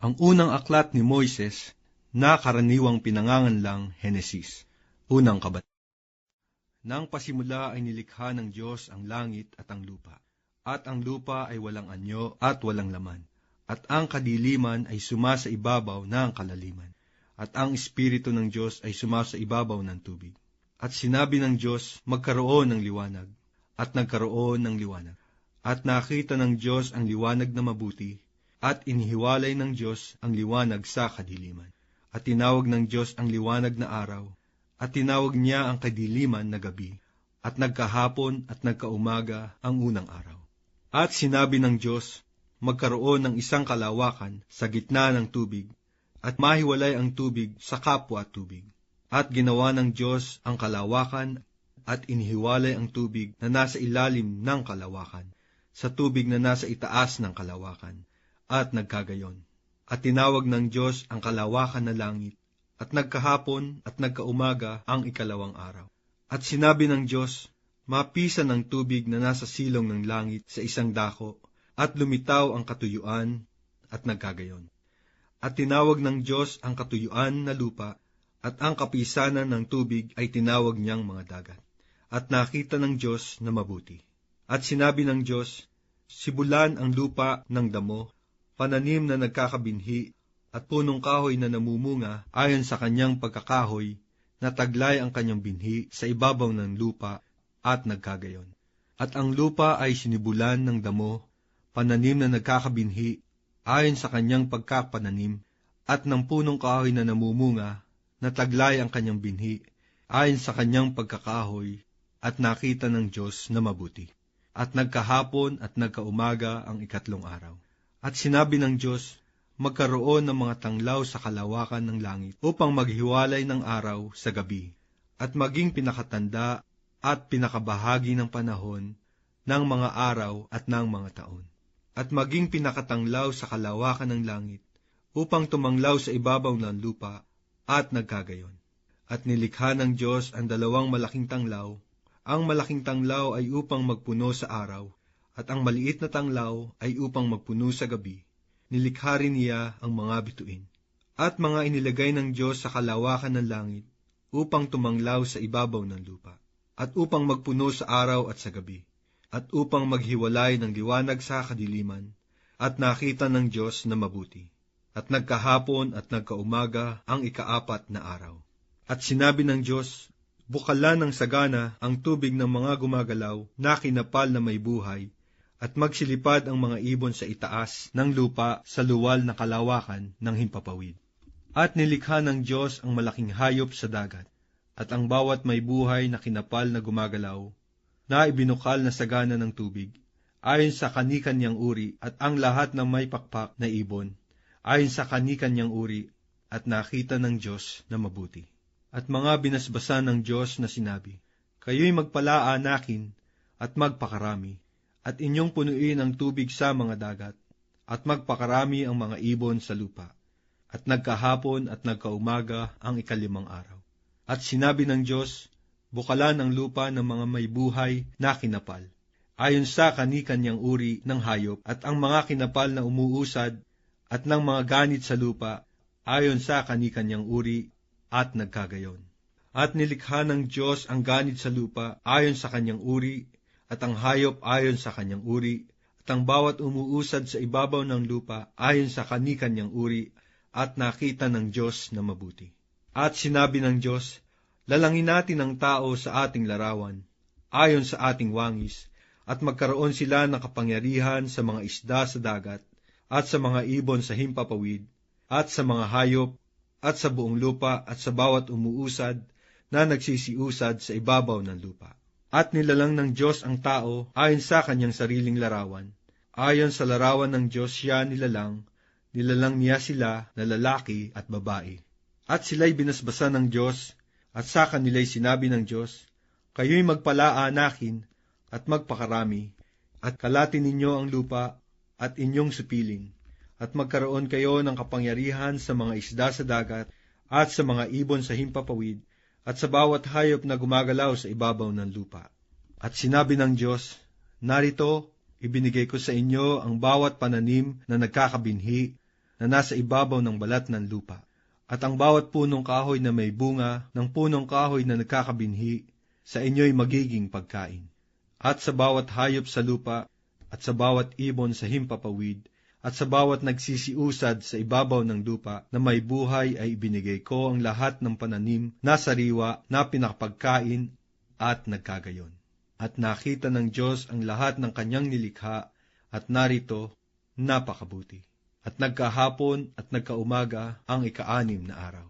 Ang unang aklat ni Moises na karaniwang pinangangan lang Henesis, unang kabat. Nang pasimula ay nilikha ng Diyos ang langit at ang lupa, at ang lupa ay walang anyo at walang laman, at ang kadiliman ay sumasa ibabaw ng kalaliman, at ang Espiritu ng Diyos ay sumasa ibabaw ng tubig. At sinabi ng Diyos, magkaroon ng liwanag, at nagkaroon ng liwanag. At nakita ng Diyos ang liwanag na mabuti, at inihiwalay ng Diyos ang liwanag sa kadiliman. At tinawag ng Diyos ang liwanag na araw, at tinawag niya ang kadiliman na gabi, at nagkahapon at nagkaumaga ang unang araw. At sinabi ng Diyos, magkaroon ng isang kalawakan sa gitna ng tubig, at mahiwalay ang tubig sa kapwa tubig. At ginawa ng Diyos ang kalawakan at inihiwalay ang tubig na nasa ilalim ng kalawakan, sa tubig na nasa itaas ng kalawakan, at nagkagayon. At tinawag ng Diyos ang kalawakan na langit, at nagkahapon at nagkaumaga ang ikalawang araw. At sinabi ng Diyos, mapisa ng tubig na nasa silong ng langit sa isang dako, at lumitaw ang katuyuan, at nagkagayon. At tinawag ng Diyos ang katuyuan na lupa, at ang kapisanan ng tubig ay tinawag niyang mga dagat. At nakita ng Diyos na mabuti. At sinabi ng Diyos, sibulan ang lupa ng damo, pananim na nagkakabinhi, at punong kahoy na namumunga ayon sa kanyang pagkakahoy, na taglay ang kanyang binhi sa ibabaw ng lupa at nagkagayon. At ang lupa ay sinibulan ng damo, pananim na nagkakabinhi, ayon sa kanyang pagkapananim, at ng punong kahoy na namumunga, na taglay ang kanyang binhi, ayon sa kanyang pagkakahoy, at nakita ng Diyos na mabuti. At nagkahapon at nagkaumaga ang ikatlong araw. At sinabi ng Diyos, magkaroon ng mga tanglaw sa kalawakan ng langit upang maghiwalay ng araw sa gabi, at maging pinakatanda at pinakabahagi ng panahon ng mga araw at ng mga taon, at maging pinakatanglaw sa kalawakan ng langit upang tumanglaw sa ibabaw ng lupa at nagkagayon. At nilikha ng Diyos ang dalawang malaking tanglaw, ang malaking tanglaw ay upang magpuno sa araw, at ang maliit na tanglaw ay upang magpuno sa gabi nilikha rin niya ang mga bituin. At mga inilagay ng Diyos sa kalawakan ng langit, upang tumanglaw sa ibabaw ng lupa, at upang magpuno sa araw at sa gabi, at upang maghiwalay ng liwanag sa kadiliman, at nakita ng Diyos na mabuti. At nagkahapon at nagkaumaga ang ikaapat na araw. At sinabi ng Diyos, Bukalan ng sagana ang tubig ng mga gumagalaw na kinapal na may buhay, at magsilipad ang mga ibon sa itaas ng lupa sa luwal na kalawakan ng himpapawid. At nilikha ng Diyos ang malaking hayop sa dagat, at ang bawat may buhay na kinapal na gumagalaw, na ibinukal na sagana ng tubig, ayon sa kanikanyang uri, at ang lahat ng may pakpak na ibon, ayon sa kanikanyang uri, at nakita ng Diyos na mabuti. At mga binasbasa ng Diyos na sinabi, Kayo'y magpalaanakin at magpakarami, at inyong punuin ang tubig sa mga dagat, at magpakarami ang mga ibon sa lupa. At nagkahapon at nagkaumaga ang ikalimang araw. At sinabi ng Diyos, bukalan ang lupa ng mga may buhay na kinapal, ayon sa kanikanyang uri ng hayop, at ang mga kinapal na umuusad, at ng mga ganit sa lupa, ayon sa kanikanyang uri, at nagkagayon. At nilikha ng Diyos ang ganit sa lupa ayon sa kanyang uri, at ang hayop ayon sa kanyang uri, at ang bawat umuusad sa ibabaw ng lupa ayon sa kanikanyang uri, at nakita ng Diyos na mabuti. At sinabi ng Diyos, lalangin natin ang tao sa ating larawan, ayon sa ating wangis, at magkaroon sila ng kapangyarihan sa mga isda sa dagat, at sa mga ibon sa himpapawid, at sa mga hayop, at sa buong lupa, at sa bawat umuusad na nagsisiusad sa ibabaw ng lupa at nilalang ng Diyos ang tao ayon sa kanyang sariling larawan. Ayon sa larawan ng Diyos siya nilalang, nilalang niya sila na lalaki at babae. At sila'y binasbasa ng Diyos, at sa kanila'y sinabi ng Diyos, Kayo'y magpalaanakin at magpakarami, at kalatin ninyo ang lupa at inyong supilin, at magkaroon kayo ng kapangyarihan sa mga isda sa dagat at sa mga ibon sa himpapawid, at sa bawat hayop na gumagalaw sa ibabaw ng lupa. At sinabi ng Diyos, Narito, ibinigay ko sa inyo ang bawat pananim na nagkakabinhi, na nasa ibabaw ng balat ng lupa. At ang bawat punong kahoy na may bunga ng punong kahoy na nagkakabinhi, sa inyo'y magiging pagkain. At sa bawat hayop sa lupa, at sa bawat ibon sa himpapawid, at sa bawat nagsisiusad sa ibabaw ng lupa na may buhay ay ibinigay ko ang lahat ng pananim na sariwa na pinakapagkain at nagkagayon. At nakita ng Diyos ang lahat ng kanyang nilikha at narito, napakabuti. At nagkahapon at nagkaumaga ang ikaanim na araw.